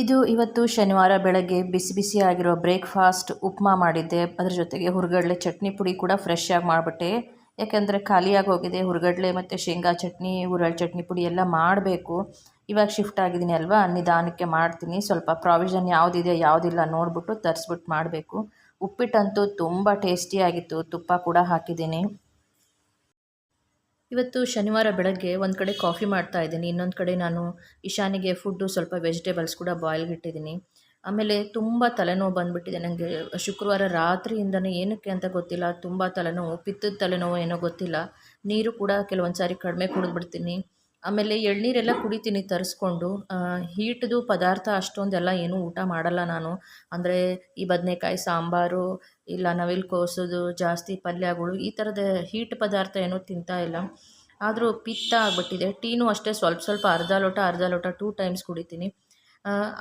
ಇದು ಇವತ್ತು ಶನಿವಾರ ಬೆಳಗ್ಗೆ ಬಿಸಿ ಬಿಸಿಯಾಗಿರೋ ಬ್ರೇಕ್ಫಾಸ್ಟ್ ಉಪ್ಮಾ ಮಾಡಿದ್ದೆ. ಅದ್ರ ಜೊತೆಗೆ ಹುರ್ಗಡ್ಲೆ ಚಟ್ನಿ ಪುಡಿ ಕೂಡ ಫ್ರೆಶ್ ಆಗಿ ಮಾಡಿಬಿಟ್ಟೆ. ಯಾಕೆಂದರೆ ಖಾಲಿಯಾಗಿ ಹೋಗಿದೆ, ಹುರ್ಗಡ್ಲೆ ಮತ್ತು ಶೇಂಗಾ ಚಟ್ನಿ ಹುರಳ್ ಚಟ್ನಿ ಪುಡಿ ಎಲ್ಲ ಮಾಡಬೇಕು. ಇವಾಗ ಶಿಫ್ಟ್ ಆಗಿದ್ದೀನಿ ಅಲ್ವಾ? ನಿಧಾನಕ್ಕೆ ಮಾಡ್ತೀನಿ. ಸ್ವಲ್ಪ ಪ್ರಾವಿಷನ್ ಯಾವುದಿದೆ ಯಾವುದಿಲ್ಲ ನೋಡಿಬಿಟ್ಟು ತರಿಸ್ಬಿಟ್ಟು ಮಾಡಬೇಕು. ಉಪ್ಪಿಟ್ಟಂತೂ ತುಂಬ ಟೇಸ್ಟಿಯಾಗಿತ್ತು ತುಪ್ಪ ಕೂಡ ಹಾಕಿದ್ದೀನಿ. ಇವತ್ತು ಶನಿವಾರ ಬೆಳಗ್ಗೆ ಒಂದು ಕಡೆ ಕಾಫಿ ಮಾಡ್ತಾ ಇದ್ದೀನಿ. ಇನ್ನೊಂದು ಕಡೆ ನಾನು ಇಶಾನಿಗೆ ಫುಡ್ಡು ಸ್ವಲ್ಪ ವೆಜಿಟೇಬಲ್ಸ್ ಕೂಡ ಬಾಯ್ಲ್ಗೆ ಇಟ್ಟಿದ್ದೀನಿ. ಆಮೇಲೆ ತುಂಬ ತಲೆನೋವು ಬಂದುಬಿಟ್ಟಿದೆ ನನಗೆ ಶುಕ್ರವಾರ ರಾತ್ರಿಯಿಂದನೇ ಏನಕ್ಕೆ ಅಂತ ಗೊತ್ತಿಲ್ಲ. ತುಂಬ ತಲೆನೋವು, ಪಿತ್ತದ ತಲೆನೋವು ಏನೋ ಗೊತ್ತಿಲ್ಲ. ನೀರು ಕೂಡ ಕೆಲವೊಂದು ಸಾರಿ ಕಡಿಮೆ ಕುಡಿದ್ಬಿಡ್ತೀನಿ. ಆಮೇಲೆ ಎಳ್ನೀರೆಲ್ಲ ಕುಡಿತೀನಿ ತರಿಸ್ಕೊಂಡು. ಹೀಟ್ದು ಪದಾರ್ಥ ಅಷ್ಟೊಂದೆಲ್ಲ ಏನೂ ಊಟ ಮಾಡಲ್ಲ ನಾನು. ಅಂದರೆ ಈ ಬದನೆಕಾಯಿ, ಸಾಂಬಾರು ಇಲ್ಲ ನವಿಲು ಕೋಸೋದು, ಜಾಸ್ತಿ ಪಲ್ಯಗಳು, ಈ ಥರದ ಹೀಟ್ ಪದಾರ್ಥ ಏನೂ ತಿಂತಾ ಇಲ್ಲ. ಆದರೂ ಪಿತ್ತ ಆಗಿಬಿಟ್ಟಿದೆ. ಟೀನೂ ಅಷ್ಟೇ ಸ್ವಲ್ಪ ಸ್ವಲ್ಪ ಅರ್ಧ ಲೋಟ ಅರ್ಧ ಲೋಟ ಟೂ ಟೈಮ್ಸ್ ಕುಡಿತೀನಿ.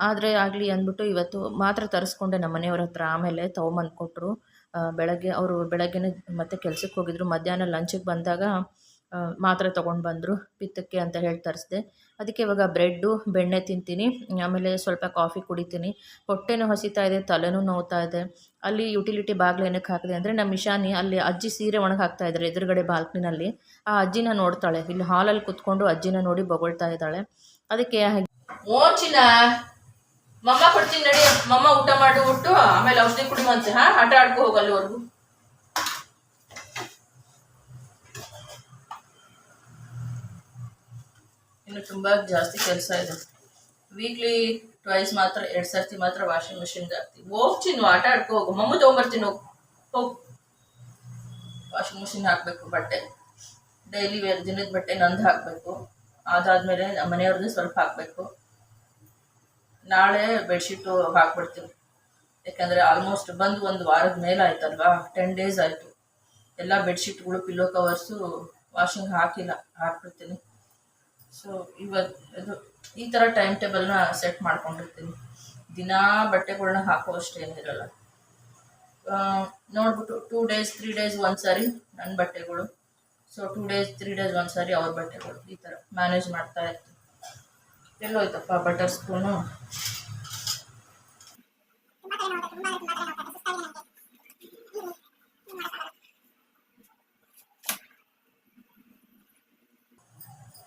ಆದರೆ ಆಗಲಿ ಅಂದ್ಬಿಟ್ಟು ಇವತ್ತು ಮಾತ್ರ ತರಿಸ್ಕೊಂಡೆ ನಮ್ಮ ಮನೆಯವ್ರ ಹತ್ರ. ಆಮೇಲೆ ತೊಗೊಂಬಂದು ಕೊಟ್ಟರು ಬೆಳಗ್ಗೆ, ಅವರು ಬೆಳಗ್ಗೆನೇ ಮತ್ತೆ ಕೆಲ್ಸಕ್ಕೆ ಹೋಗಿದ್ರು. ಮಧ್ಯಾಹ್ನ ಲಂಚಿಗೆ ಬಂದಾಗ ಮಾತ್ರೆ ತೊಗೊಂಡು ಬಂದರು, ಪಿತ್ತಕ್ಕೆ ಅಂತ ಹೇಳಿ ತರಿಸ್ದೆ. ಅದಕ್ಕೆ ಇವಾಗ ಬ್ರೆಡ್ಡು, ಬೆಣ್ಣೆ ತಿಂತೀನಿ, ಆಮೇಲೆ ಸ್ವಲ್ಪ ಕಾಫಿ ಕುಡಿತೀನಿ. ಹೊಟ್ಟೆನೂ ಹಸಿತಾ ಇದೆ, ತಲೆನೂ ನೋವ್ತಾ ಇದೆ. ಅಲ್ಲಿ ಯುಟಿಲಿಟಿ ಬಾಗಿಲು ಏನಕ್ಕೆ ಹಾಕಿದೆ ಅಂದರೆ, ನಮ್ಮ ಇಶಾನಿ ಅಲ್ಲಿ ಅಜ್ಜಿ ಸೀರೆ ಒಣಗಿ ಹಾಕ್ತಾ ಇದ್ದಾರೆ ಎದುರುಗಡೆ ಬಾಲ್ಕನಿನಲ್ಲಿ. ಆ ಅಜ್ಜಿನ ನೋಡ್ತಾಳೆ. ಇಲ್ಲಿ ಹಾಲಲ್ಲಿ ಕುತ್ಕೊಂಡು ಅಜ್ಜಿನ ನೋಡಿ ಬೊಗಳ್ತಾ ಇದ್ದಾಳೆ. ಅದಕ್ಕೆ ಓಚಿನ ಮಮ್ಮ ಕೊಡ್ತೀನಿ ನಡಿ. ಮಮ್ಮ ಊಟ ಮಾಡಿಬಿಟ್ಟು ಆಮೇಲೆ ಔಷಧಿ ಕುಡಿಮಂತೆ ಹಾ? ಆಟ ಆಡ್ಕೊ ಹೋಗಲ್ಲವರೆಗೂ ಇನ್ನು ತುಂಬ ಜಾಸ್ತಿ ಕೆಲಸ ಇದೆ. ವೀಕ್ಲಿ ಟ್ವೈಸ್ ಮಾತ್ರ, ಎರಡು ಸರ್ತಿ ಮಾತ್ರ ವಾಷಿಂಗ್ ಮಿಷಿನ್ಗೆ ಹಾಕ್ತೀವಿ. ಹೋಗ್ತೀನಿ ಆಟ ಆಡ್ಕೊ ಹೋಗು. ಮಮ್ಮು ತೊಗೊಂಬರ್ತೀನಿ, ಹೋಗು ಹೋಗು. ವಾಷಿಂಗ್ ಮಿಷಿನ್ ಹಾಕಬೇಕು, ಬಟ್ಟೆ. ಡೈಲಿ ವೇರ್ ದಿನದ ಬಟ್ಟೆ ನಂದು ಹಾಕಬೇಕು. ಅದಾದಮೇಲೆ ನಮ್ಮ ಮನೆಯವ್ರದ್ದು ಸ್ವಲ್ಪ ಹಾಕಬೇಕು. ನಾಳೆ ಬೆಡ್ಶೀಟು ಹಾಕ್ಬಿಡ್ತೀನಿ. ಯಾಕಂದರೆ ಆಲ್ಮೋಸ್ಟ್ ಬಂದು ಒಂದು ವಾರದ ಮೇಲೆ ಆಯ್ತಲ್ವಾ? ಟೆನ್ ಡೇಸ್ ಆಯಿತು. ಎಲ್ಲ ಬೆಡ್ಶೀಟ್ಗಳು ಪಿಲ್ಲೋ ಕವರ್ಸು ವಾಷಿಂಗ್ ಹಾಕಿಲ್ಲ. ಹಾಕ್ಬಿಡ್ತೀನಿ. ಸೊ ಇವತ್ತು ಇದು ಈ ಥರ ಟೈಮ್ ಟೇಬಲ್ನ ಸೆಟ್ ಮಾಡ್ಕೊಂಡಿರ್ತೀನಿ. ದಿನಾ ಬಟ್ಟೆಗಳನ್ನ ಹಾಕೋ ಅಷ್ಟೇನಿರಲ್ಲ ನೋಡ್ಬಿಟ್ಟು ಟೂ ಡೇಸ್ ತ್ರೀ ಡೇಸ್ ಒಂದು ಸಾರಿ ನನ್ನ ಬಟ್ಟೆಗಳು. So two days three days ಒಂದು ಸಾರಿ ಅವ್ರ ಬಟ್ಟೆಗಳು. ಈ ಥರ ಮ್ಯಾನೇಜ್ ಮಾಡ್ತಾ ಇರ್ತೀನಿ. ಎಲ್ಲೋಯ್ತಪ್ಪ ಬಟರ್ ಸ್ಪೂನು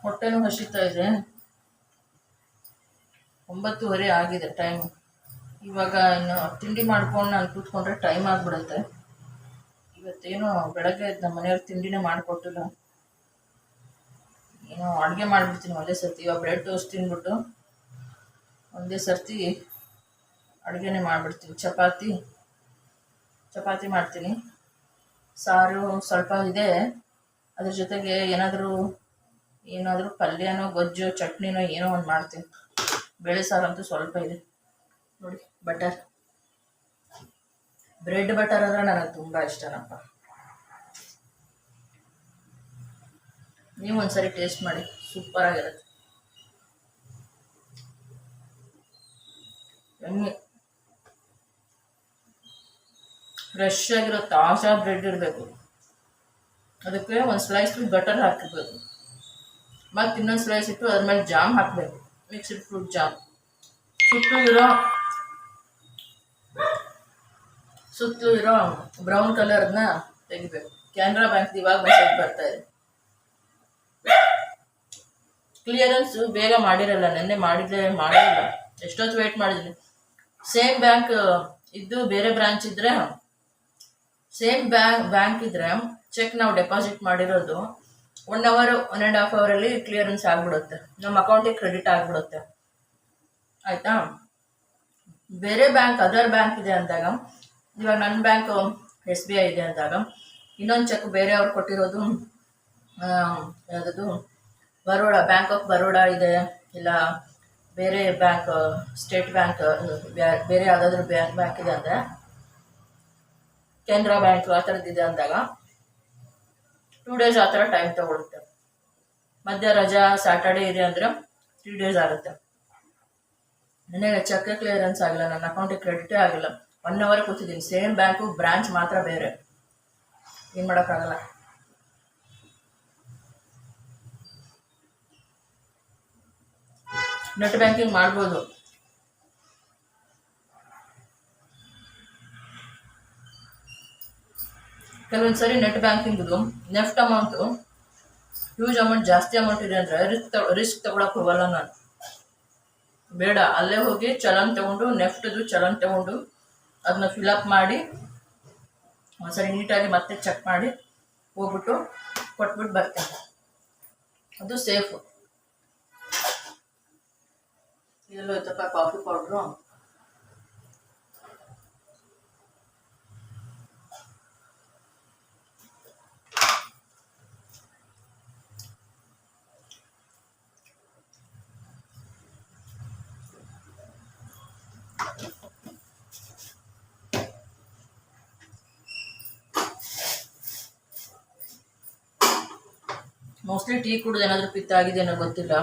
ಹೊಟ್ಟೆನೂ ಹಸಿತಾ ಇದೆ. ಒಂಬತ್ತುವರೆ ಆಗಿದೆ ಟೈಮ್ ಇವಾಗ ಇನ್ನು ತಿಂಡಿ ಮಾಡ್ಕೊಂಡು ನಾನು ಕೂತ್ಕೊಂಡ್ರೆ ಟೈಮ್ ಆಗಿಬಿಡುತ್ತೆ. ಇವತ್ತೇನೋ ಬೆಳಗ್ಗೆ ನಮ್ಮ ಮನೆಯವ್ರು ತಿಂಡಿನೇ ಮಾಡಿಕೊಟ್ಟಿಲ್ಲ. ಏನೋ ಅಡುಗೆ ಮಾಡಿಬಿಡ್ತೀನಿ ಒಂದೇ ಸರ್ತಿ. ಇವಾಗ ಬ್ರೆಡ್ ಟೋಸ್ಟ್ ತಿಂದ್ಬಿಟ್ಟು ಒಂದೇ ಸರ್ತಿ ಅಡುಗೆನೇ ಮಾಡಿಬಿಡ್ತೀನಿ. ಚಪಾತಿ ಚಪಾತಿ ಮಾಡ್ತೀನಿ. ಸಾರು ಸ್ವಲ್ಪ ಇದೆ. ಅದ್ರ ಜೊತೆಗೆ ಏನಾದರೂ ಏನಾದರೂ ಪಲ್ಯನೋ, ಗೊಜ್ಜು, ಚಟ್ನಿನೋ ಏನೋ ಒಂದು ಮಾಡ್ತೀನಿ. ಬೇಳೆ ಸಾರಂತೂ ಸ್ವಲ್ಪ ಇದೆ. ನೋಡಿ, ಬಟರ್. ಬ್ರೆಡ್ ಬಟರ್ ಅಂದರೆ ನನಗೆ ತುಂಬ ಇಷ್ಟನಪ್ಪ ನೀವು ಒಂದ್ಸರಿ ಟೇಸ್ಟ್ ಮಾಡಿ, ಸೂಪರ್ ಆಗಿರುತ್ತೆ. ಫ್ರೆಶ್ ಆಗಿರೋ ತಾಜಾ ಬ್ರೆಡ್ ಇರಬೇಕು. ಅದಕ್ಕೆ ಒಂದು ಸ್ಲೈಸ್ ಬಟರ್ ಹಾಕಿರ್ಬೇಕು. ಮತ್ತು ಇನ್ನೊಂದು ಸ್ಲೈಸ್ ಇಟ್ಟು ಅದ್ರ ಮೇಲೆ ಜಾಮ್ ಹಾಕಬೇಕು. Mixed fruit jam. ಸುತ್ತಲೂ ಇರೋ ಸುತ್ತಲೂ ಇರೋ ಬ್ರೌನ್ ಕಲರ್ನ ತೆಗಿಬೇಕು. ಕ್ಯಾನ್ರಾ ಬ್ಯಾಂಕ್ ಇವಾಗ ಮೆಸೇಜ್ ಬರ್ತಾ ಇದೆ. ಕ್ಲಿಯರೆನ್ಸ್ ಬೇಗ ಮಾಡಿರಲ್ಲ, ನೆನ್ನೆ ಮಾಡಿದ್ರೆ ಮಾಡಿಲ್ಲ. ಎಷ್ಟೊತ್ತು ವೇಟ್ ಮಾಡಿದ್ರಿ? ಸೇಮ್ ಬ್ಯಾಂಕ್ ಇದ್ದು ಬೇರೆ ಬ್ರಾಂಚ್ ಇದ್ರೆ ಸೇಮ್ ಬ್ಯಾಂಕ್ ಬ್ಯಾಂಕ್ ಇದ್ರೆ ಚೆಕ್ ನಾವು ಡೆಪಾಸಿಟ್ ಮಾಡಿರೋದು. One hour one and half ಅವರಲ್ಲಿ ಕ್ಲಿಯರೆನ್ಸ್ ಆಗಿಬಿಡುತ್ತೆ. ನಮ್ಮ ಅಕೌಂಟಿಗೆ ಕ್ರೆಡಿಟ್ ಆಗಿಬಿಡುತ್ತೆ. ಆಯಿತಾ? ಬೇರೆ ಬ್ಯಾಂಕ್ ಅದರ್ ಬ್ಯಾಂಕ್ ಇದೆ ಅಂದಾಗ, ಇವಾಗ ನನ್ನ ಬ್ಯಾಂಕ್ ಎಸ್ ಬಿ ಐ ಇದೆ ಅಂದಾಗ, ಇನ್ನೊಂದು ಚೆಕ್ ಬೇರೆಯವ್ರು ಕೊಟ್ಟಿರೋದು ಯಾವುದದು? ಬರೋಡಾ ಬ್ಯಾಂಕ್ ಆಫ್ ಬರೋಡಾ ಇದೆ. ಇಲ್ಲ, ಬೇರೆ ಬ್ಯಾಂಕ್ ಸ್ಟೇಟ್ ಬ್ಯಾಂಕ್ ಬೇರೆ ಯಾವುದಾದ್ರೂ ಬ್ಯಾಂಕ್ ಬ್ಯಾಂಕ್ ಇದೆ ಅಂದರೆ, ಕೆನರಾ ಬ್ಯಾಂಕ್ ಆ ಥರದ್ದಿದೆ ಅಂದಾಗ ಟೂ ಡೇಸ್ ಆ ಥರ ಟೈಮ್ ತಗೊಳುತ್ತೆ. ಮಧ್ಯ ರಜಾ ಸ್ಯಾಟರ್ಡೆ ಇದೆ ಅಂದರೆ ತ್ರೀ ಡೇಸ್ ಆಗುತ್ತೆ. ನನಗೆ ಚೆಕ್ ಕ್ಲಿಯರೆನ್ಸ್ ಆಗಿಲ್ಲ, ನನ್ನ ಅಕೌಂಟಿಗೆ ಕ್ರೆಡಿಟೇ ಆಗಿಲ್ಲ. ಒನ್ ಅವರ್ ಕೂತಿದ್ದೀನಿ. ಸೇಮ್ ಬ್ಯಾಂಕು ಬ್ರಾಂಚ್ ಮಾತ್ರ ಬೇರೆ. ಏನು ಮಾಡೋಕ್ಕಾಗಲ್ಲ. ನೆಟ್ ಬ್ಯಾಂಕಿಂಗ್ ಮಾಡ್ಬೋದು. ಕೆಲವೊಂದು ಸರಿ ನೆಟ್ ಬ್ಯಾಂಕಿಂಗ್ದು ನೆಫ್ಟ್ ಅಮೌಂಟು ಹ್ಯೂಜ್ ಅಮೌಂಟ್ ಜಾಸ್ತಿ ಅಮೌಂಟ್ ಇದೆ ಅಂದರೆ ರಿಸ್ಕ್ ರಿಸ್ಕ್ ತಗೊಳಕ್ಕೆ ಹೋಗಲ್ಲ ನಾನು. ಬೇಡ, ಅಲ್ಲೇ ಹೋಗಿ ಚಲನ್ ತಗೊಂಡು ನೆಫ್ಟ್ದು ಚಲನ್ ತಗೊಂಡು ಅದನ್ನ ಫಿಲಪ್ ಮಾಡಿ, ಒಂದ್ಸರಿ ನೀಟಾಗಿ ಮತ್ತೆ ಚೆಕ್ ಮಾಡಿ, ಹೋಗ್ಬಿಟ್ಟು ಕೊಟ್ಬಿಟ್ಟು ಬರ್ತೇನೆ. ಅದು ಸೇಫು ಎಲ್ಲೋ ಇತ್ತಪ್ಪ ಕಾಫಿ ಪೌಡ್ರು ಮೋಸ್ಟ್ಲಿ ಟೀ ಕುಡಿದು ಏನಾದರೂ ಪಿತ್ತ ಆಗಿದೆ ಅನ್ನೋ ಗೊತ್ತಿಲ್ಲ.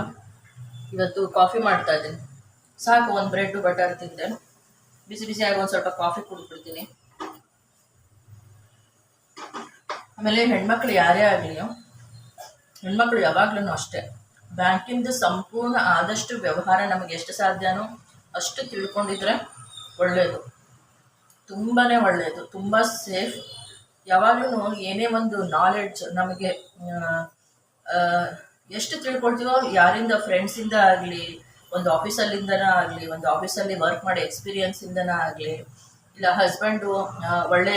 ಇವತ್ತು ಕಾಫಿ ಮಾಡ್ತಾ ಇದ್ದೀನಿ. ಸಾಕು, ಒಂದು ಬ್ರೆಡ್ ಬಟರ್ ತಿಂದೆ. ಬಿಸಿ ಬಿಸಿ ಆಗಿ ಒಂದು ಸ್ವಲ್ಪ ಕಾಫಿ ಕುಡಿದ್ಬಿಡ್ತೀನಿ. ಆಮೇಲೆ ಹೆಣ್ಮಕ್ಳು ಯಾರೇ ಆಗಲಿ ಹೆಣ್ಮಕ್ಳು ಯಾವಾಗ್ಲೂ ಅಷ್ಟೇ. ಬ್ಯಾಂಕಿಂದು ಸಂಪೂರ್ಣ ಆದಷ್ಟು ವ್ಯವಹಾರ ನಮಗೆ ಎಷ್ಟು ಸಾಧ್ಯನೋ ಅಷ್ಟು ತಿಳ್ಕೊಂಡಿದ್ರೆ ಒಳ್ಳೆಯದು ತುಂಬಾ ಒಳ್ಳೆಯದು ತುಂಬ ಸೇಫ್ ಯಾವಾಗಲೂ ಏನೇ ಒಂದು ನಾಲೆಡ್ಜ್ ನಮಗೆ ಎಷ್ಟು ತಿಳ್ಕೊಳ್ತೀವೋ ಯಾರಿಂದ ಫ್ರೆಂಡ್ಸಿಂದ ಆಗಲಿ, ಒಂದು ಆಫೀಸಲ್ಲಿಂದನ ಆಗಲಿ, ಒಂದು ಆಫೀಸಲ್ಲಿ ವರ್ಕ್ ಮಾಡಿ ಎಕ್ಸ್ಪೀರಿಯನ್ಸಿಂದನ ಆಗಲಿ, ಇಲ್ಲ ಹಸ್ಬೆಂಡು ಒಳ್ಳೆ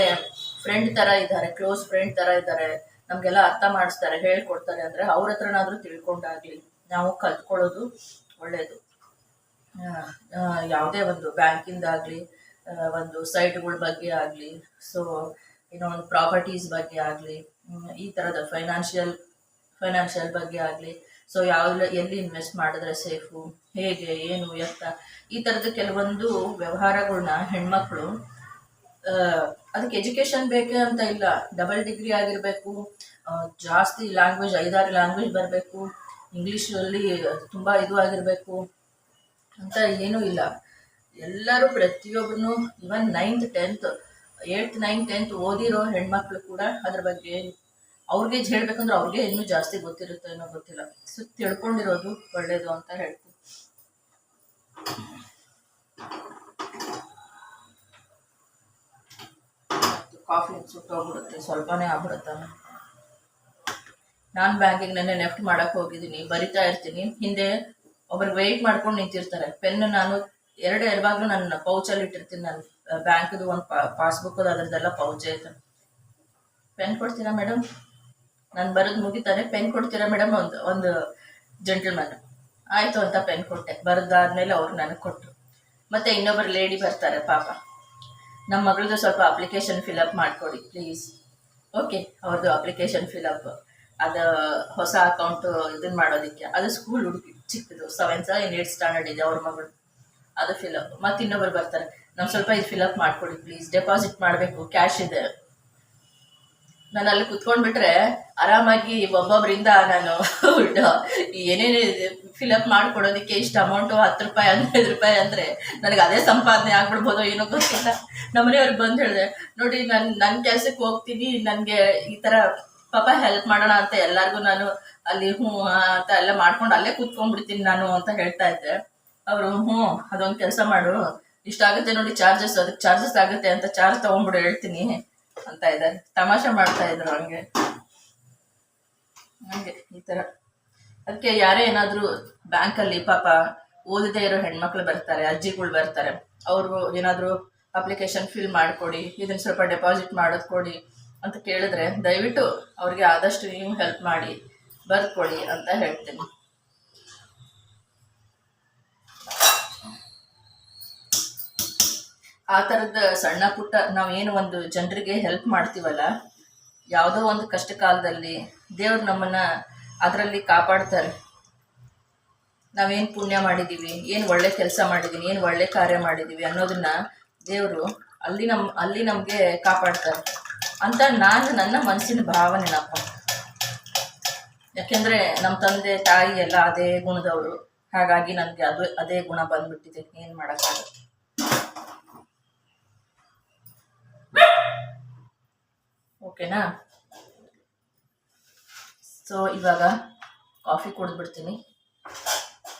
ಫ್ರೆಂಡ್ ಥರ ಇದ್ದಾರೆ ಕ್ಲೋಸ್ ಫ್ರೆಂಡ್ ಥರ ಇದ್ದಾರೆ, ನಮಗೆಲ್ಲ ಅರ್ಥ ಮಾಡಿಸ್ತಾರೆ, ಹೇಳ್ಕೊಡ್ತಾರೆ, ಅಂದರೆ ಅವ್ರ ಹತ್ರನಾದರೂ ತಿಳ್ಕೊಂಡಾಗಲಿ, ನಾವು ಕಲ್ತ್ಕೊಳ್ಳೋದು ಒಳ್ಳೆಯದು ಯಾವುದೇ ಒಂದು ಬ್ಯಾಂಕಿಂದಾಗಲಿ ಒಂದು ಸೈಟ್ಗಳ ಬಗ್ಗೆ ಆಗಲಿ, ಸೊ ಏನೋ ಪ್ರಾಪರ್ಟೀಸ್ ಬಗ್ಗೆ ಆಗಲಿ ಈ ಥರದ ಫೈನಾನ್ಷಿಯಲ್ ಫೈನಾನ್ಷಿಯಲ್ ಬಗ್ಗೆ ಆಗಲಿ, ಸೊ ಯಾವ ಎಲ್ಲಿ ಇನ್ವೆಸ್ಟ್ ಮಾಡಿದ್ರೆ ಸೇಫು, ಹೇಗೆ, ಏನು, ಎತ್ತ, ಈ ಥರದ ಕೆಲವೊಂದು ವ್ಯವಹಾರಗಳನ್ನ ಹೆಣ್ಮಕ್ಳು ಅದಕ್ಕೆ ಎಜುಕೇಶನ್ ಬೇಕೇ ಅಂತ ಇಲ್ಲ. ಡಬಲ್ ಡಿಗ್ರಿ ಆಗಿರಬೇಕು ಜಾಸ್ತಿ ಲ್ಯಾಂಗ್ವೇಜ್, ಐದಾರು ಲ್ಯಾಂಗ್ವೇಜ್ ಬರಬೇಕು, ಇಂಗ್ಲೀಷಲ್ಲಿ ತುಂಬ ಇದು ಆಗಿರಬೇಕು ಅಂತ ಏನೂ ಇಲ್ಲ. ಎಲ್ಲರೂ ಪ್ರತಿಯೊಬ್ಬರು even ninth tenth eighth ninth tenth ಓದಿರೋ ಹೆಣ್ಮಕ್ಳು ಕೂಡ ಅದ್ರ ಬಗ್ಗೆ ಅವ್ರಿಗೆ ಹೇಳ್ಬೇಕಂದ್ರೆ ಅವ್ರಿಗೆ ಇನ್ನೂ ಜಾಸ್ತಿ ಗೊತ್ತಿರುತ್ತೆ ಅನ್ನೋ ಗೊತ್ತಿಲ್ಲ. ಸೊ ತಿಳ್ಕೊಂಡಿರೋದು ಒಳ್ಳೇದು ಅಂತ ಹೇಳ್ತೀನಿ. ಕಾಫಿ ಸುಟ್ಟೋಗ್ಬಿಡುತ್ತೆ ಸ್ವಲ್ಪನೇ ಆಗ್ಬಿಡುತ್ತ? ನಾನು ಬ್ಯಾಂಕಿಗೆ ನೆನ್ನೆ ನೆಫ್ಟ್ ಮಾಡಕ್ ಹೋಗಿದ್ದೀನಿ, ಬರಿತಾ ಇರ್ತೀನಿ. ಹಿಂದೆ ಒಬ್ರಿಗೆ ವೆಯ್ಟ್ ಮಾಡ್ಕೊಂಡು ನಿಂತಿರ್ತಾರೆ. ಪೆನ್ ನಾನು ಎರಡು ಎರವಾಗ್ಲೂ ನನ್ನ ಪೌಚಲ್ಲಿ ಇಟ್ಟಿರ್ತೀನಿ. ನಾನು ಬ್ಯಾಂಕ್ದು ಒಂದು ಪಾಸ್ಬುಕ್ ಅದರದ್ದೆಲ್ಲ ಪೌಚ್ ಐತೆ. ಪೆನ್ ಕೊಡ್ತೀರಾ ಮೇಡಮ್ ನಾನು ಬರೋದು ಮುಗಿತಾರೆ. ಪೆನ್ ಕೊಡ್ತೀರಾ ಮೇಡಮ್ ಒಂದು ಒಂದು ಜೆಂಟಲ್ಮನ್ ಆಯಿತು ಅಂತ ಪೆನ್ ಕೊಟ್ಟೆ. ಬರೆದಾದ್ಮೇಲೆ ಅವ್ರು ನನಗೆ ಕೊಟ್ಟರು ಮತ್ತೆ ಇನ್ನೊಬ್ಬರು ಲೇಡಿ ಬರ್ತಾರೆ, ಪಾಪ. ನಮ್ಮ ಮಗಳದ್ದು ಸ್ವಲ್ಪ ಅಪ್ಲಿಕೇಶನ್ ಫಿಲಪ್ ಮಾಡಿಕೊಡಿ ಪ್ಲೀಸ್ ಓಕೆ ಅವ್ರದ್ದು ಅಪ್ಲಿಕೇಶನ್ ಫಿಲಪ್ ಅದು ಹೊಸ ಅಕೌಂಟ್ ಇದನ್ ಮಾಡೋದಕ್ಕೆ. ಅದು ಸ್ಕೂಲ್ ಹುಡುಗಿ, ಚಿಕ್ಕದು ಸೆವೆಂತ್ ಇನ್ ಏಟ್ ಸ್ಟ್ಯಾಂಡರ್ಡ್ ಇದೆ ಅವ್ರ ಮಗಳು. ಅದು ಫಿಲಪ್ ಮತ್ತೆ ಇನ್ನೊಬ್ಬರು ಬರ್ತಾರೆ. ನಮ್ಗೆ ಸ್ವಲ್ಪ ಇದು ಫಿಲಪ್ ಮಾಡ್ಕೊಡಿ ಪ್ಲೀಸ್ ಡೆಪಾಸಿಟ್ ಮಾಡಬೇಕು ಕ್ಯಾಶ್ ಇದೆ. ನಾನು ಅಲ್ಲಿ ಕುತ್ಕೊಂಡ್ಬಿಟ್ರೆ ಆರಾಮಾಗಿ ಒಬ್ಬೊಬ್ಬರಿಂದ ನಾನು ಏನೇನು ಫಿಲಪ್ ಮಾಡ್ಕೊಡೋದಕ್ಕೆ ಇಷ್ಟು ಅಮೌಂಟು ಹತ್ತು ರೂಪಾಯಿ, ಹದಿನೈದು ರೂಪಾಯಿ ಅಂದರೆ ನನಗೆ ಅದೇ ಸಂಪಾದನೆ ಆಗ್ಬಿಡ್ಬೋದು ಏನೋ ಗೊತ್ತಿಲ್ಲ. ನಮ್ಮನೆಯವ್ರಿಗೆ ಬಂದು ಹೇಳಿದೆ, ನೋಡಿ ನಾನು ನನ್ನ ಕೆಲಸಕ್ಕೆ ಹೋಗ್ತೀನಿ. ನನಗೆ ಈ ಥರ ಪಾಪ ಹೆಲ್ಪ್ ಮಾಡೋಣ ಅಂತ ಎಲ್ಲಾರ್ಗು ನಾನು ಅಲ್ಲಿ ಹ್ಞೂ ಅಂತ ಎಲ್ಲ ಮಾಡ್ಕೊಂಡು ಅಲ್ಲೇ ಕೂತ್ಕೊಂಡ್ಬಿಡ್ತೀನಿ ನಾನು ಅಂತ ಹೇಳ್ತಾ ಇದ್ದೆ. ಅವರು, ಹ್ಞೂ, ಅದೊಂದು ಕೆಲಸ ಮಾಡು. ಇಷ್ಟಾಗುತ್ತೆ ನೋಡಿ ಚಾರ್ಜಸ್ ಅದಕ್ಕೆ ಚಾರ್ಜಸ್ ಆಗುತ್ತೆ ಅಂತ ಚಾರ್ಜ್ ತಗೊಂಡ್ಬಿಡು ಹೇಳ್ತೀನಿ ಅಂತ ಇದ್ದಾರೆ. ತಮಾಷೆ ಮಾಡ್ತಾ ಇದ್ರು ಹಂಗೆ. ಹಂಗೆ ಈ ತರ. ಅದಕ್ಕೆ ಯಾರೇ ಏನಾದರೂ ಬ್ಯಾಂಕಲ್ಲಿ ಪಾಪ ಓದದೇ ಇರೋ ಹೆಣ್ಮಕ್ಳು ಬರ್ತಾರೆ, ಅಜ್ಜಿಗಳು ಬರ್ತಾರೆ. ಅವರು ಏನಾದರೂ ಅಪ್ಲಿಕೇಶನ್ ಫಿಲ್ ಮಾಡಿಕೊಡಿ ಇದನ್ನ ಸ್ವಲ್ಪ ಡೆಪಾಸಿಟ್ ಮಾಡೋದು ಕೊಡಿ. ಅಂತ ಕೇಳಿದ್ರೆ ದಯವಿಟ್ಟು ಅವ್ರಿಗೆ ಆದಷ್ಟು ನೀವು ಹೆಲ್ಪ್ ಮಾಡಿ ಬರ್ಕೊಳ್ಳಿ ಅಂತ ಹೇಳ್ತೀನಿ. ಆ ಥರದ ಸಣ್ಣ ಪುಟ್ಟ ನಾವೇನು ಒಂದು ಜನರಿಗೆ ಹೆಲ್ಪ್ ಮಾಡ್ತೀವಲ್ಲ, ಯಾವುದೋ ಒಂದು ಕಷ್ಟ ಕಾಲದಲ್ಲಿ ದೇವ್ರು ನಮ್ಮನ್ನ ಅದರಲ್ಲಿ ಕಾಪಾಡ್ತಾರೆ. ನಾವೇನು ಪುಣ್ಯ ಮಾಡಿದ್ದೀವಿ ಏನು ಒಳ್ಳೆ ಕೆಲಸ ಮಾಡಿದ್ದೀವಿ ಏನು ಒಳ್ಳೆ ಕಾರ್ಯ ಮಾಡಿದ್ದೀವಿ ಅನ್ನೋದನ್ನ ದೇವರು ಅಲ್ಲಿ ನಮ್ಮ ಅಲ್ಲಿ ನಮಗೆ ಕಾಪಾಡ್ತಾರೆ. ಅಂತ ನಾನು ನನ್ನ ಮನಸ್ಸಿನ ಭಾವನೆನಪ್ಪ ಯಾಕೆಂದರೆ ನಮ್ಮ ತಂದೆ, ತಾಯಿ ಎಲ್ಲ ಅದೇ ಗುಣದವರು. ಹಾಗಾಗಿ ನನಗೆ ಅದು ಅದೇ ಗುಣ ಬಂದ್ಬಿಟ್ಟಿದೆ. ಏನು ಮಾಡೋಕ್ಕಾಗ ಓಕೆನಾ? ಸೊ ಇವಾಗ ಕಾಫಿ ಕುಡಿದ್ಬಿಡ್ತೀನಿ.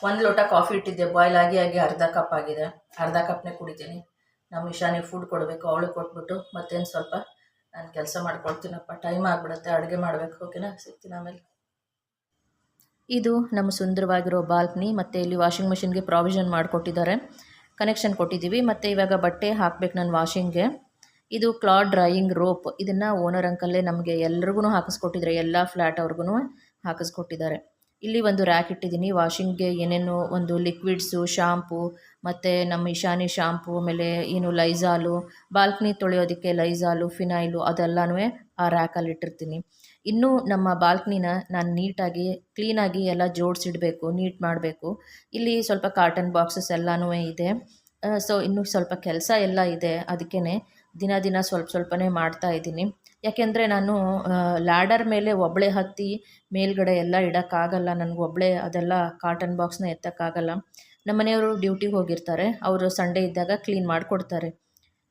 ಒಂದು ಲೋಟ ಕಾಫಿ ಇಟ್ಟಿದ್ದೆ. ಬಾಯ್ಲ್ ಆಗಿ ಆಗಿ ಅರ್ಧ ಕಪ್ ಆಗಿದೆ. ಅರ್ಧ ಕಪ್ನೇ ಕುಡಿತೀನಿ. ನಮ್ಮ ಇಶಾನಿಗೆ ಫುಡ್ ಕೊಡಬೇಕು. ಅವಳು ಕೊಟ್ಬಿಟ್ಟು ಮತ್ತೇನು ಸ್ವಲ್ಪ ನಾನು ಕೆಲಸ ಮಾಡ್ಕೊಳ್ತೀನಪ್ಪ ಟೈಮ್ ಆಗಿಬಿಡುತ್ತೆ, ಅಡುಗೆ ಮಾಡಬೇಕು ಓಕೆನಾ ಸಿಗ್ತೀನಿ ಆಮೇಲೆ. ಇದು ನಮ್ಮ ಸುಂದರವಾಗಿರೋ ಬಾಲ್ಕನಿ, ಮತ್ತು ಇಲ್ಲಿ ವಾಷಿಂಗ್ ಮಿಷಿನ್ಗೆ ಪ್ರಾವಿಷನ್ ಮಾಡಿಕೊಟ್ಟಿದ್ದಾರೆ. ಕನೆಕ್ಷನ್ ಕೊಟ್ಟಿದ್ದೀವಿ, ಮತ್ತು ಇವಾಗ ಬಟ್ಟೆ ಹಾಕ್ಬೇಕು ನಾನು ವಾಷಿಂಗ್ಗೆ ಇದು ಕ್ಲಾಡ್ ಡ್ರೈಯಿಂಗ್ ರೋಪ್ ಇದನ್ನು ಓನರ್ ಅಂಕಲ್ಲೇ ನಮಗೆ ಎಲ್ರಿಗೂ ಹಾಕಿಸ್ಕೊಟ್ಟಿದ್ದಾರೆ, ಎಲ್ಲ ಫ್ಲ್ಯಾಟ್ ಅವ್ರಿಗೂ ಹಾಕಿಸ್ಕೊಟ್ಟಿದ್ದಾರೆ. ಇಲ್ಲಿ ಒಂದು ರ್ಯಾಕ್ ಇಟ್ಟಿದ್ದೀನಿ. ವಾಷಿಂಗ್ಗೆ ಏನೇನು ಒಂದು ಲಿಕ್ವಿಡ್ಸು ಶಾಂಪು ಮತ್ತು ನಮ್ಮ ಇಶಾನಿ ಶಾಂಪು ಆಮೇಲೆ ಏನು ಲೈಝಾಲು ಬಾಲ್ಕನಿ ತೊಳೆಯೋದಕ್ಕೆ ಲೈಝಾಲು ಫಿನೈಲು ಅದೆಲ್ಲನೂ ಆ ರ್ಯಾಕಲ್ಲಿ ಇಟ್ಟಿರ್ತೀನಿ. ಇನ್ನೂ ನಮ್ಮ ಬಾಲ್ಕನಿನ ನಾನು ನೀಟಾಗಿ ಕ್ಲೀನಾಗಿ ಎಲ್ಲ ಜೋಡಿಸಿಡಬೇಕು ನೀಟ್ ಮಾಡಬೇಕು. ಇಲ್ಲಿ ಸ್ವಲ್ಪ ಕಾಟನ್ ಬಾಕ್ಸಸ್ ಎಲ್ಲನೂ ಇದೆ. ಸೊ ಇನ್ನೂ ಸ್ವಲ್ಪ ಕೆಲಸ ಎಲ್ಲ ಇದೆ. ಅದಕ್ಕೇ ದಿನ ದಿನ ಸ್ವಲ್ಪ ಸ್ವಲ್ಪನೇ ಮಾಡ್ತಾ ಇದ್ದೀನಿ. ಯಾಕೆಂದರೆ ನಾನು ಲ್ಯಾಡರ್ ಮೇಲೆ ಒಬ್ಬಳೆ ಹತ್ತಿ ಮೇಲ್ಗಡೆ ಎಲ್ಲ ಇಡೋಕ್ಕಾಗಲ್ಲ. ನನಗೆ ಒಬ್ಬಳೆ ಅದೆಲ್ಲ ಕಾಟನ್ ಬಾಕ್ಸ್ನ ಎತ್ತಕ್ಕಾಗಲ್ಲ. ನಮ್ಮ ಮನೆಯವರು ಡ್ಯೂಟಿಗೆ ಹೋಗಿರ್ತಾರೆ. ಅವರು ಸಂಡೇ ಇದ್ದಾಗ ಕ್ಲೀನ್ ಮಾಡಿಕೊಡ್ತಾರೆ.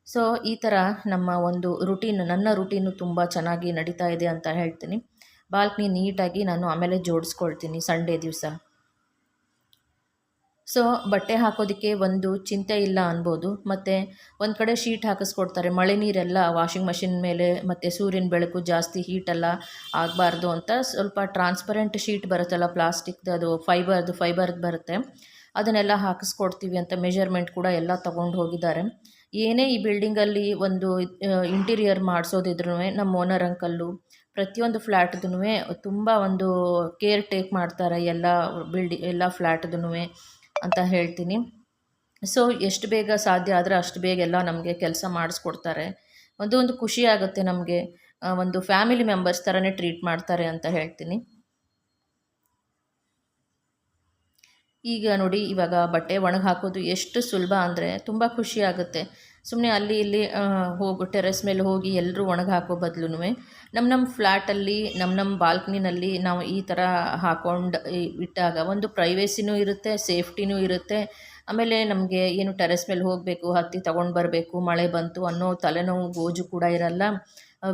ಸೊ ಈ ಥರ ನಮ್ಮ ಒಂದು ರುಟೀನ್ ನನ್ನ ರುಟೀನು ತುಂಬ ಚೆನ್ನಾಗಿ ನಡೀತಾ ಇದೆ ಅಂತ ಹೇಳ್ತೀನಿ. ಬಾಲ್ಕನಿ ನೀಟಾಗಿ ನಾನು ಆಮೇಲೆ ಜೋಡಿಸ್ಕೊಳ್ತೀನಿ ಸಂಡೇ ದಿವಸ. ಸೊ ಬಟ್ಟೆ ಹಾಕೋದಕ್ಕೆ ಒಂದು ಚಿಂತೆ ಇಲ್ಲ ಅನ್ಬೋದು. ಮತ್ತು ಒಂದು ಕಡೆ ಶೀಟ್ ಹಾಕಿಸ್ಕೊಡ್ತಾರೆ. ಮಳೆ ನೀರೆಲ್ಲ ವಾಷಿಂಗ್ ಮಷಿನ್ ಮೇಲೆ ಮತ್ತು ಸೂರ್ಯನ ಬೆಳಕು ಜಾಸ್ತಿ ಹೀಟೆಲ್ಲ ಆಗಬಾರ್ದು ಅಂತ ಸ್ವಲ್ಪ ಟ್ರಾನ್ಸ್ಪರೆಂಟ್ ಶೀಟ್ ಬರುತ್ತಲ್ಲ ಪ್ಲಾಸ್ಟಿಕ್ದು ಅದು ಫೈಬರ್ದು ಫೈಬರ್ದು ಬರುತ್ತೆ. ಅದನ್ನೆಲ್ಲ ಹಾಕಿಸ್ಕೊಡ್ತೀವಿ ಅಂತ ಮೆಜರ್ಮೆಂಟ್ ಕೂಡ ಎಲ್ಲ ತೊಗೊಂಡು ಹೋಗಿದ್ದಾರೆ. ಏನೇ ಈ ಬಿಲ್ಡಿಂಗಲ್ಲಿ ಒಂದು ಇಂಟೀರಿಯರ್ ಮಾಡಿಸೋದಿದ್ರು ನಮ್ಮ ಓನರ್ ಅಂಕಲ್ಲು ಪ್ರತಿಯೊಂದು ಫ್ಲ್ಯಾಟ್ದೂ ತುಂಬ ಒಂದು ಕೇರ್ ಟೇಕ್ ಮಾಡ್ತಾರೆ ಎಲ್ಲ ಬಿಲ್ಡಿ ಎಲ್ಲ ಫ್ಲ್ಯಾಟ್ದು ಅಂತ ಹೇಳ್ತೀನಿ. ಸೊ ಎಷ್ಟು ಬೇಗ ಸಾಧ್ಯ ಆದರೆ ಅಷ್ಟು ಬೇಗ ಎಲ್ಲ ನಮಗೆ ಕೆಲಸ ಮಾಡಿಸ್ಕೊಡ್ತಾರೆ. ಒಂದು ಒಂದು ಖುಷಿ ಆಗುತ್ತೆ ನಮಗೆ. ಒಂದು ಫ್ಯಾಮಿಲಿ ಮೆಂಬರ್ಸ್ ಥರನೇ ಟ್ರೀಟ್ ಮಾಡ್ತಾರೆ ಅಂತ ಹೇಳ್ತೀನಿ. ಈಗ ನೋಡಿ, ಇವಾಗ ಬಟ್ಟೆ ಒಣಗಿ ಹಾಕೋದು ಎಷ್ಟು ಸುಲಭ ಅಂದರೆ ತುಂಬ ಖುಷಿ ಆಗುತ್ತೆ. ಸುಮ್ಮನೆ ಅಲ್ಲಿ ಇಲ್ಲಿ ಹೋಗಿ ಟೆರೆಸ್ ಮೇಲೆ ಹೋಗಿ ಎಲ್ಲರೂ ಒಣಗಿ ಹಾಕೋ ಬದಲು ನಮ್ಮ ನಮ್ಮ ಫ್ಲ್ಯಾಟಲ್ಲಿ ನಮ್ಮ ನಮ್ಮ ಬಾಲ್ಕನಿನಲ್ಲಿ ನಾವು ಈ ಥರ ಹಾಕೊಂಡು ಇಟ್ಟಾಗ ಒಂದು ಪ್ರೈವೇಸಿನೂ ಇರುತ್ತೆ ಸೇಫ್ಟಿನೂ ಇರುತ್ತೆ. ಆಮೇಲೆ ನಮಗೆ ಏನು ಟೆರೆಸ್ ಮೇಲೆ ಹೋಗಬೇಕು, ಹತ್ತಿ ತೊಗೊಂಡು ಬರಬೇಕು, ಮಳೆ ಬಂತು ಅನ್ನೋ ತಲೆನೋವು, ಗೋಜು ಕೂಡ ಇರಲ್ಲ.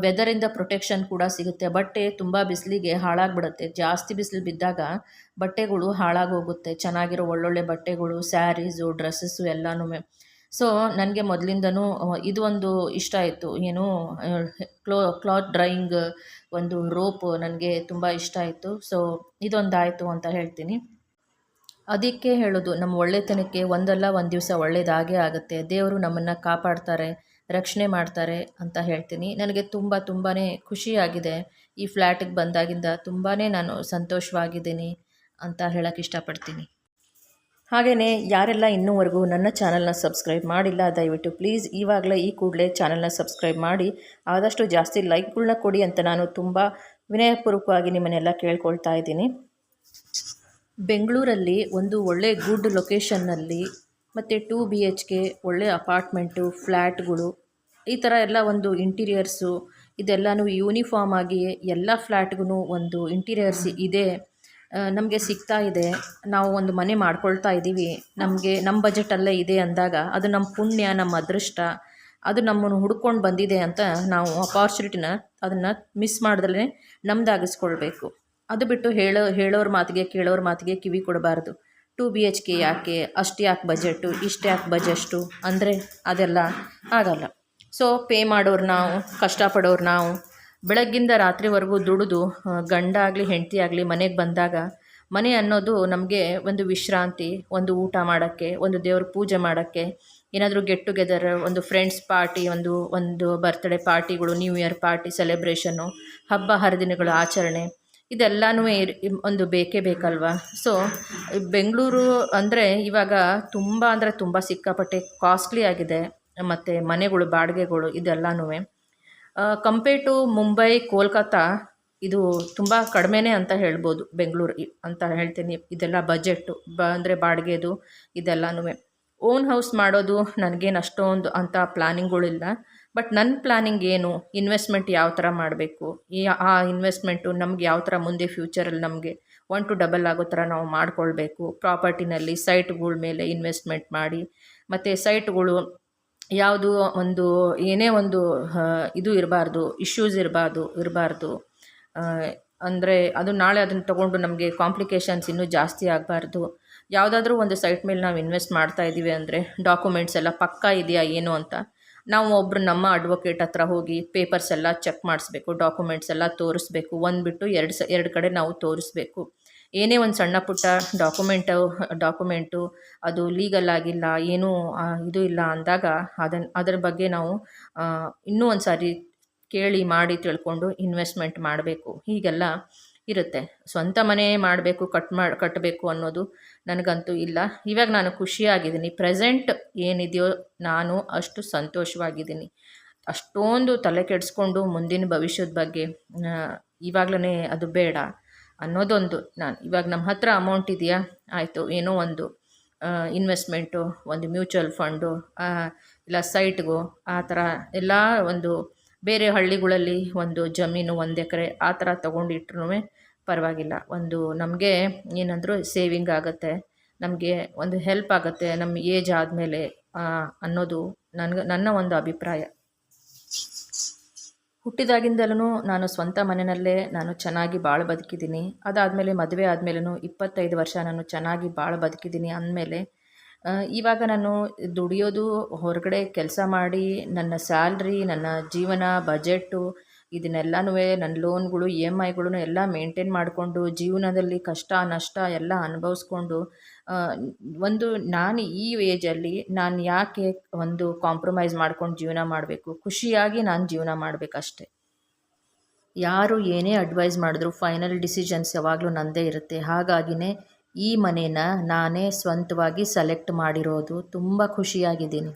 ವೆದರಿಂದ ಪ್ರೊಟೆಕ್ಷನ್ ಕೂಡ ಸಿಗುತ್ತೆ. ಬಟ್ಟೆ ತುಂಬ ಬಿಸಿಲಿಗೆ ಹಾಳಾಗ್ಬಿಡುತ್ತೆ. ಜಾಸ್ತಿ ಬಿಸಿಲು ಬಿದ್ದಾಗ ಬಟ್ಟೆಗಳು ಹಾಳಾಗೋಗುತ್ತೆ. ಚೆನ್ನಾಗಿರೋ ಒಳ್ಳೊಳ್ಳೆ ಬಟ್ಟೆಗಳು ಸ್ಯಾರೀಸು ಡ್ರೆಸ್ಸಸ್ಸು ಎಲ್ಲನೂ ಸೊ ನನಗೆ ಮೊದಲಿಂದನೂ ಇದು ಒಂದು ಇಷ್ಟ ಆಯಿತು. ಏನು ಕ್ಲೋ, ಕ್ಲಾತ್ ಡ್ರಾಯಿಂಗ್ ಒಂದು ರೋಪ್ ನನಗೆ ತುಂಬ ಇಷ್ಟ ಆಯಿತು. ಸೊ ಇದೊಂದು ಆಯಿತು ಅಂತ ಹೇಳ್ತೀನಿ. ಅದಕ್ಕೆ ಹೇಳೋದು, ನಮ್ಮ ಒಳ್ಳೆತನಕ್ಕೆ ಒಂದಲ್ಲ ಒಂದು ದಿವಸ ಒಳ್ಳೆಯದಾಗೇ ಆಗುತ್ತೆ. ದೇವರು ನಮ್ಮನ್ನು ಕಾಪಾಡ್ತಾರೆ, ರಕ್ಷಣೆ ಮಾಡ್ತಾರೆ ಅಂತ ಹೇಳ್ತೀನಿ. ನನಗೆ ತುಂಬ ತುಂಬಾ ಖುಷಿಯಾಗಿದೆ. ಈ ಫ್ಲ್ಯಾಟಿಗೆ ಬಂದಾಗಿಂದ ತುಂಬಾ ನಾನು ಸಂತೋಷವಾಗಿದ್ದೀನಿ ಅಂತ ಹೇಳೋಕ್ಕೆ ಇಷ್ಟಪಡ್ತೀನಿ. ಹಾಗೆಯೇ ಯಾರೆಲ್ಲ ಇನ್ನೂವರೆಗೂ ನನ್ನ ಚಾನಲ್ನ ಸಬ್ಸ್ಕ್ರೈಬ್ ಮಾಡಿಲ್ಲ, ದಯವಿಟ್ಟು ಪ್ಲೀಸ್ ಇವಾಗಲೇ ಈ ಕೂಡಲೇ ಚಾನಲ್ನ ಸಬ್ಸ್ಕ್ರೈಬ್ ಮಾಡಿ. ಆದಷ್ಟು ಜಾಸ್ತಿ ಲೈಕ್ಗಳನ್ನ ಕೊಡಿ ಅಂತ ನಾನು ತುಂಬ ವಿನಯಪೂರ್ವಕವಾಗಿ ನಿಮ್ಮನ್ನೆಲ್ಲ ಕೇಳ್ಕೊಳ್ತಾ ಇದ್ದೀನಿ. ಬೆಂಗಳೂರಲ್ಲಿ ಒಂದು ಒಳ್ಳೆ ಗುಡ್ ಲೊಕೇಶನ್ನಲ್ಲಿ ಮತ್ತು ಟೂ ಬಿ ಎಚ್ ಕೆ ಒಳ್ಳೆ ಅಪಾರ್ಟ್ಮೆಂಟು, ಫ್ಲ್ಯಾಟ್ಗಳು, ಈ ಥರ ಎಲ್ಲ ಒಂದು ಇಂಟೀರಿಯರ್ಸು, ಇದೆಲ್ಲನೂ ಯೂನಿಫಾರ್ಮ್ ಆಗಿ ಎಲ್ಲ ಫ್ಲ್ಯಾಟ್ಗೂ ಒಂದು ಇಂಟೀರಿಯರ್ಸ್ ಇದೆ. ನಮಗೆ ಸಿಗ್ತಾ ಇದೆ. ನಾವು ಒಂದು ಮನೆ ಮಾಡ್ಕೊಳ್ತಾ ಇದ್ದೀವಿ ನಮಗೆ ನಮ್ಮ ಬಜೆಟಲ್ಲೇ ಇದೆ ಅಂದಾಗ ಅದು ನಮ್ಮ ಪುಣ್ಯ ನಮ್ಮ ಅದೃಷ್ಟ. ಅದು ನಮ್ಮನ್ನು ಹುಡ್ಕೊಂಡು ಬಂದಿದೆ ಅಂತ ನಾವು ಅಪಾರ್ಚುನಿಟಿನ ಅದನ್ನು ಮಿಸ್ ಮಾಡ್ದಲೇ ನಮ್ದಾಗಿಸ್ಕೊಳ್ಬೇಕು. ಅದು ಬಿಟ್ಟು ಹೇಳೋ, ಹೇಳೋರ ಮಾತಿಗೆ, ಕೇಳೋರ ಮಾತಿಗೆ ಕಿವಿ ಕೊಡಬಾರ್ದು. ಟು ಬಿ ಎಚ್ ಕೆ ಯಾಕೆ, ಅಷ್ಟು ಯಾಕೆ ಬಜೆಟು ಇಷ್ಟು ಯಾಕೆ ಬಜೆಷ್ಟು ಅಂದರೆ ಅದೆಲ್ಲ ಆಗಲ್ಲ. ಸೊ ಪೇ ಮಾಡೋರು ನಾವು ಕಷ್ಟಪಡೋರು ನಾವು ಬೆಳಗ್ಗಿಂದ ರಾತ್ರಿವರೆಗೂ ದುಡಿದು ಗಂಡ ಆಗಲಿ, ಹೆಂಡತಿ ಆಗಲಿ ಮನೆಗೆ ಬಂದಾಗ ಮನೆ ಅನ್ನೋದು ನಮಗೆ ಒಂದು ವಿಶ್ರಾಂತಿ, ಒಂದು ಊಟ ಮಾಡೋಕ್ಕೆ, ಒಂದು ದೇವ್ರ ಪೂಜೆ ಮಾಡೋಕ್ಕೆ, ಏನಾದರೂ ಗೆಟ್ ಟುಗೆದರ್ ಒಂದು ಫ್ರೆಂಡ್ಸ್ ಪಾರ್ಟಿ ಒಂದು ಒಂದು ಬರ್ತ್ಡೇ ಪಾರ್ಟಿಗಳು ನ್ಯೂ ಇಯರ್ ಪಾರ್ಟಿ ಸೆಲೆಬ್ರೇಷನ್ನು ಹಬ್ಬ, ಹರಿದಿನಗಳು, ಆಚರಣೆ, ಇದೆಲ್ಲನೂ ಒಂದು ಬೇಕೇ ಬೇಕಲ್ವಾ? ಸೊ ಬೆಂಗಳೂರು ಅಂದರೆ ಇವಾಗ ತುಂಬ ಅಂದರೆ ತುಂಬ ಸಿಕ್ಕಾಪಟ್ಟೆ ಕಾಸ್ಟ್ಲಿ ಆಗಿದೆ, ಮತ್ತು ಮನೆಗಳು, ಬಾಡಿಗೆಗಳು ಇದೆಲ್ಲನೂ ಕಂಪೇರ್ ಟು ಮುಂಬೈ ಕೋಲ್ಕತ್ತಾ ಇದು ತುಂಬ ಕಡಿಮೆನೇ ಅಂತ ಹೇಳ್ಬೋದು ಬೆಂಗಳೂರು ಅಂತ ಹೇಳ್ತೀನಿ. ಇದೆಲ್ಲ ಬಜೆಟ್ಟು ಬ ಅಂದರೆ ಬಾಡಿಗೆದು ಇದೆಲ್ಲನೂ ಓನ್ ಹೌಸ್ ಮಾಡೋದು ನನಗೇನು ಅಷ್ಟೊಂದು ಅಂಥ ಪ್ಲಾನಿಂಗ್ಗಳಿಲ್ಲ ಬಟ್ ನನ್ನ ಪ್ಲ್ಯಾನಿಂಗ್ ಏನು? ಇನ್ವೆಸ್ಟ್ಮೆಂಟ್ ಯಾವ ಥರ ಮಾಡಬೇಕು? ಈ ಆ ಇನ್ವೆಸ್ಟ್ಮೆಂಟು ನಮ್ಗೆ ಯಾವ ಥರ ಮುಂದೆ ಫ್ಯೂಚರಲ್ಲಿ ನಮಗೆ ಒನ್ ಟು ಡಬಲ್ ಆಗೋ ಥರ ನಾವು ಮಾಡಿಕೊಳ್ಬೇಕು. ಪ್ರಾಪರ್ಟಿನಲ್ಲಿ ಸೈಟ್ಗಳ ಮೇಲೆ ಇನ್ವೆಸ್ಟ್ಮೆಂಟ್ ಮಾಡಿ, ಮತ್ತು ಸೈಟ್ಗಳು ಯಾವುದು ಒಂದು, ಏನೇ ಒಂದು ಇದು ಇರಬಾರ್ದು ಇಶ್ಯೂಸ್ ಇರಬಾರ್ದು ಇರಬಾರ್ದು. ಅಂದರೆ ಅದು ನಾಳೆ ಅದನ್ನು ತಗೊಂಡು ನಮಗೆ ಕಾಂಪ್ಲಿಕೇಶನ್ಸ್ ಇನ್ನೂ ಜಾಸ್ತಿ ಆಗಬಾರ್ದು. ಯಾವುದಾದ್ರೂ ಒಂದು ಸೈಟ್ ಮೇಲೆ ನಾವು ಇನ್ವೆಸ್ಟ್ ಮಾಡ್ತಾ ಇದ್ದೀವಿ ಅಂದರೆ ಡಾಕ್ಯುಮೆಂಟ್ಸ್ ಎಲ್ಲ ಪಕ್ಕಾ ಇದೆಯಾ ಏನು ಅಂತ ನಾವು ಒಬ್ಬರು ನಮ್ಮ ಅಡ್ವೊಕೇಟ್ ಹತ್ರ ಹೋಗಿ ಪೇಪರ್ಸ್ ಎಲ್ಲ ಚೆಕ್ ಮಾಡಿಸ್ಬೇಕು ಡಾಕ್ಯುಮೆಂಟ್ಸ್ ಎಲ್ಲ ತೋರಿಸ್ಬೇಕು. ಒಂದು ಬಿಟ್ಟು ಎರಡು ಸ, ಎರಡು ಕಡೆ ನಾವು ತೋರಿಸ್ಬೇಕು. ಏನೇ ಒಂದು ಸಣ್ಣ ಪುಟ್ಟ ಡಾಕ್ಯುಮೆಂಟು ಡಾಕ್ಯುಮೆಂಟು ಅದು ಲೀಗಲ್ ಆಗಿಲ್ಲ, ಏನೂ ಇದು ಇಲ್ಲ ಅಂದಾಗ ಅದನ್ನು ಅದರ ಬಗ್ಗೆ ನಾವು ಇನ್ನೂ ಒಂದು ಸಾರಿ ಕೇಳಿ ಮಾಡಿ ತಿಳ್ಕೊಂಡು ಇನ್ವೆಸ್ಟ್ಮೆಂಟ್ ಮಾಡಬೇಕು. ಹೀಗೆಲ್ಲ ಇರುತ್ತೆ. ಸ್ವಂತ ಮನೆ ಮಾಡಬೇಕು, ಕಟ್ ಮಾಡಿ ಕಟ್ಟಬೇಕು ಅನ್ನೋದು ನನಗಂತೂ ಇಲ್ಲ. ಇವಾಗ ನಾನು ಖುಷಿಯಾಗಿದ್ದೀನಿ. ಪ್ರೆಸೆಂಟ್ ಏನಿದೆಯೋ ನಾನು ಅಷ್ಟು ಸಂತೋಷವಾಗಿದ್ದೀನಿ. ಅಷ್ಟೊಂದು ತಲೆ ಕೆಡಿಸ್ಕೊಂಡು ಮುಂದಿನ ಭವಿಷ್ಯದ ಬಗ್ಗೆ ಇವಾಗಲೇ ಅದು ಬೇಡ. ಅನ್ನೋದೊಂದು. ನಾನು ಇವಾಗ ನಮ್ಮ ಹತ್ರ ಅಮೌಂಟ್ ಇದೆಯಾ? ಆಯಿತು, ಏನೋ ಒಂದು ಇನ್ವೆಸ್ಟ್ಮೆಂಟು ಒಂದು ಮ್ಯೂಚುವಲ್ ಫಂಡು ಇಲ್ಲ ಸೈಟ್ಗೋ ಆ ಥರ ಎಲ್ಲ ಒಂದು ಬೇರೆ ಹಳ್ಳಿಗಳಲ್ಲಿ ಒಂದು ಜಮೀನು ಒಂದು ಎಕರೆ ಆ ಥರ ತೊಗೊಂಡಿಟ್ರೂ ಪರವಾಗಿಲ್ಲ. ಒಂದು ನಮಗೆ ಏನಂದರೂ ಸೇವಿಂಗ್ ಆಗುತ್ತೆ, ನಮಗೆ ಒಂದು ಹೆಲ್ಪ್ ಆಗುತ್ತೆ ನಮ್ಮ ಏಜ್ ಆದಮೇಲೆ ಅನ್ನೋದು ನನಗೆ, ನನ್ನ ಒಂದು ಅಭಿಪ್ರಾಯ. ಹುಟ್ಟಿದಾಗಿಂದಲೂ ನಾನು ಸ್ವಂತ ಮನೆಯಲ್ಲೇ ನಾನು ಚೆನ್ನಾಗಿ ಭಾಳ ಬದುಕಿದ್ದೀನಿ. ಅದಾದಮೇಲೆ ಮದುವೆ ಆದಮೇಲೂ ಇಪ್ಪತ್ತೈದು ವರ್ಷ ನಾನು ಚೆನ್ನಾಗಿ ಭಾಳ ಬದುಕಿದ್ದೀನಿ ಅಂದಮೇಲೆ ಇವಾಗ ನಾನು ದುಡಿಯೋದು ಹೊರಗಡೆ ಕೆಲಸ ಮಾಡಿ, ನನ್ನ ಸ್ಯಾಲ್ರಿ, ನನ್ನ ಜೀವನ, ಬಜೆಟ್ಟು ಇದನ್ನೆಲ್ಲನೂ ನನ್ನ ಲೋನ್ಗಳು, ಇ ಎಂ ಐಗಳು ಎಲ್ಲ ಮೇಂಟೈನ್ ಮಾಡಿಕೊಂಡು, ಜೀವನದಲ್ಲಿ ಕಷ್ಟ, ನಷ್ಟ ಎಲ್ಲ ಅನುಭವಿಸ್ಕೊಂಡು ಒಂದು ನಾನು ಈ ಏಜಲ್ಲಿ ನಾನು ಯಾಕೆ ಒಂದು ಕಾಂಪ್ರಮೈಸ್ ಮಾಡ್ಕೊಂಡು ಜೀವನ ಮಾಡಬೇಕು? ಖುಷಿಯಾಗಿ ನಾನು ಜೀವನ ಮಾಡಬೇಕಷ್ಟೆ ಯಾರು ಏನೇ ಅಡ್ವೈಸ್ ಮಾಡಿದ್ರು ಫೈನಲ್ ಡಿಸಿಷನ್ಸ್ ಯಾವಾಗಲೂ ನನ್ನದೇ ಇರುತ್ತೆ. ಹಾಗಾಗಿನೇ ಈ ಮನೇನ ನಾನೇ ಸ್ವಂತವಾಗಿ ಸೆಲೆಕ್ಟ್ ಮಾಡಿರೋದು. ತುಂಬ ಖುಷಿಯಾಗಿದ್ದೀನಿ.